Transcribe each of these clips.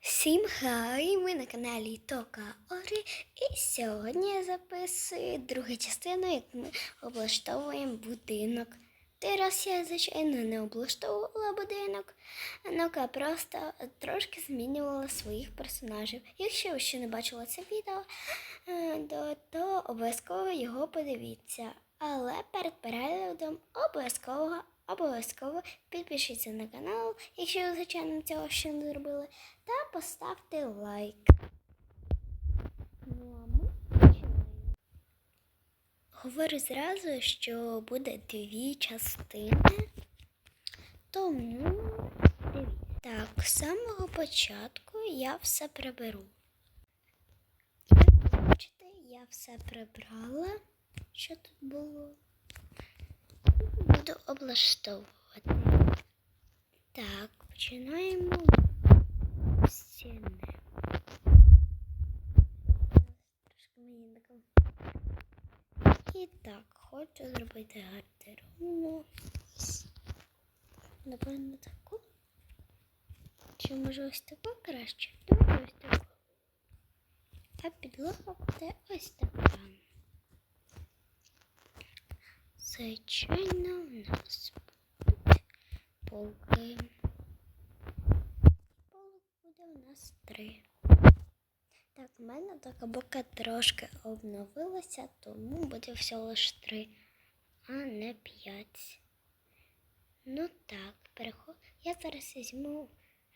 Всім хай! Ми на каналі Тока Ори. І сьогодні я записую другу частину, як ми облаштовуємо будинок. Той я, звичайно, не облаштовувала будинок, ну-ка просто трошки змінювала своїх персонажів. Якщо ви ще не бачили це відео, е, то, обов'язково його подивіться. Але перед переглядом обов'язково обов'язково підпишіться на канал, якщо ви, звичайно, цього ще не зробили, та поставте лайк. Ну. Говорю зразу, що буде дві частини. Тому дивіться. Так, з самого початку я все приберу. Я все прибрала, що тут було. Буду облаштовувати. Так, починаємо стіни. І так, хочу зробити гардеробну. Напевно, таку. Чи може ось таку краще? Таку. А підлога буде ось така. Звичайно, у нас будуть полки. Полок буде у нас три. Так, у мене така бока трошки обновилася, тому буде всього лише три, а не п'ять. Ну так, переход. Я зараз візьму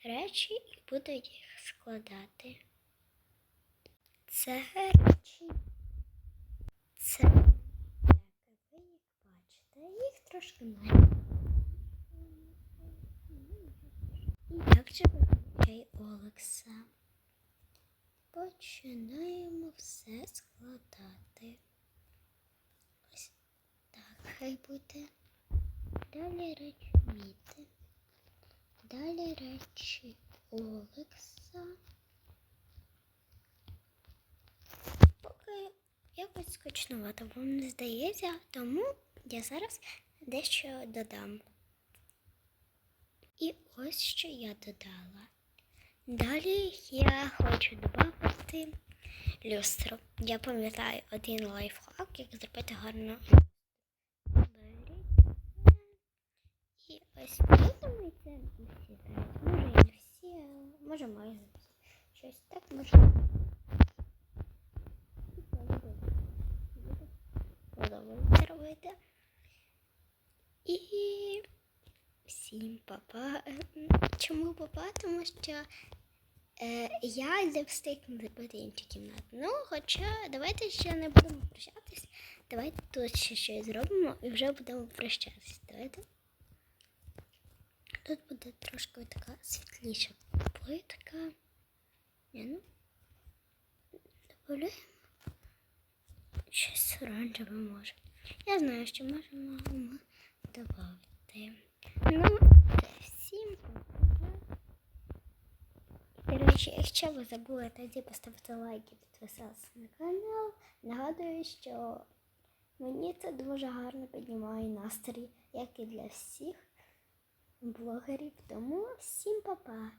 речі і буду їх складати. Це речі. Це так, ви їх бачите, їх трошки має. І як же виглядає Олекса? Починаємо все складати. Ось так хай буде. Далі речі Міти. Далі речі Олекса. Скучнувато вам не здається, тому я зараз дещо додам. І ось що я додала. Далі я хочу додати люстру. Я пам'ятаю один лайфхак, як зробити гарно. І ось це. Може і не всі, може всі. Щось так може. І так буде. Буде Робити. І всім папа. Чому папа? Тому що е, я не встиг зробити іншу кімнату. Ну, хоча давайте ще не будемо прощатись. Давайте тут ще щось зробимо і вже будемо прощатись. Давайте. Тут буде трошки така світліша плитка. Ні, ну, щось оранжеве може. Я знаю, що можемо додати. Ну, всім. речі, якщо ви забули, тоді поставте лайк і підписатися на канал. Нагадую, що мені це дуже гарно піднімає настрій, як і для всіх блогерів. Тому всім па-па!